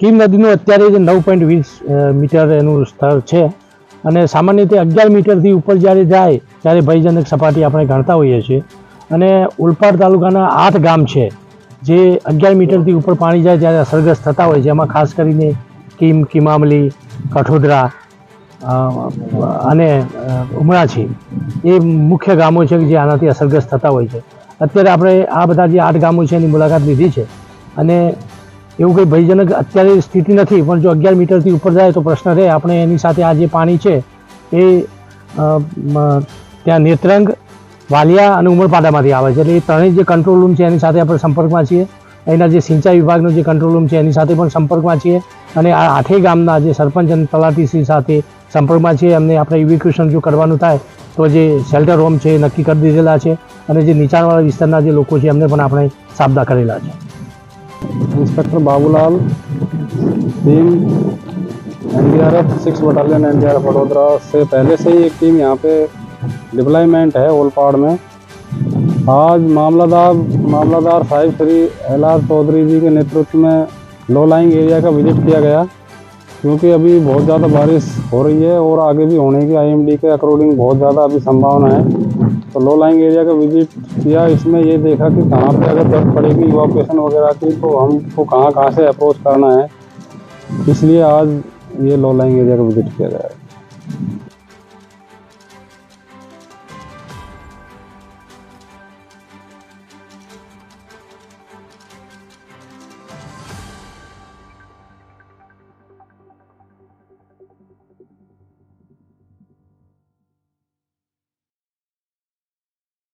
કીમ નદીનું અત્યારે જે નવ પોઈન્ટ વીસ મીટર એનું સ્તર છે. અને સામાન્ય રીતે અગિયાર મીટરથી ઉપર જ્યારે જાય, ત્યારે ભયજનક સપાટી આપણે ગણતા હોઈએ છીએ. અને ઉલપાડ તાલુકાના આઠ ગામ છે, જે અગિયાર મીટરથી ઉપર પાણી જાય ત્યારે અસરગ્રસ્ત થતા હોય છે. એમાં ખાસ કરીને કીમ કિમામલી કઠોદરા અને ઉમરાછી એ મુખ્ય ગામો છે કે જે આનાથી અસરગ્રસ્ત થતા હોય છે. અત્યારે આપણે આ બધા જે આઠ ગામો છે એની મુલાકાત લીધી છે. અને એવું કંઈ ભયજનક અત્યારે સ્થિતિ નથી, પણ જો અગિયાર મીટરથી ઉપર જાય તો પ્રશ્ન રહે. આપણે એની સાથે આ જે પાણી છે, એ ત્યાં નેત્રંગ, વાલિયા અને ઉમરપાડામાંથી આવે છે. એટલે એ ત્રણેય જે કંટ્રોલ રૂમ છે, એની સાથે આપણે સંપર્કમાં છીએ. અહીંના જે સિંચાઈ વિભાગનો જે કંટ્રોલ રૂમ છે, એની સાથે પણ સંપર્કમાં છીએ. અને આ આઠેય ગામના જે સરપંચ અને તલાટીશ્રી સાથે સંપર્કમાં છીએ. એમને આપણે ઇવેક્યુએશન જો કરવાનું થાય, તો જે શેલ્ટર હોમ છે, એ નક્કી કરી દીધેલા છે. અને જે નીચાણવાળા વિસ્તારના જે લોકો છે, એમને પણ આપણે સાબદા કરેલા છે. Inspector Babulal, team F six battalion N D R F Vadodara से पहले से ही एक टीम यहाँ पे डिप्लॉयमेंट है ओलपाड़ में। आज मामलादार मामलादार five three L R Chaudhari ji के नेतृत्व में लो लाइंग एरिया का विज़िट किया गया। क्योंकि अभी बहुत ज़्यादा बारिश हो रही है और आगे भी होने की आईएमडी के अकॉर्डिंग बहुत ज़्यादा अभी संभावना है। तो लो लाइंग एरिया का विज़िट किया, इसमें ये देखा कि कहाँ पे अगर दर्द पड़ेगी वॉकेशन वगैरह की तो हमको कहाँ कहाँ से अप्रोच करना है। इसलिए आज ये लो लाइंग एरिया का विज़िट किया जाएगा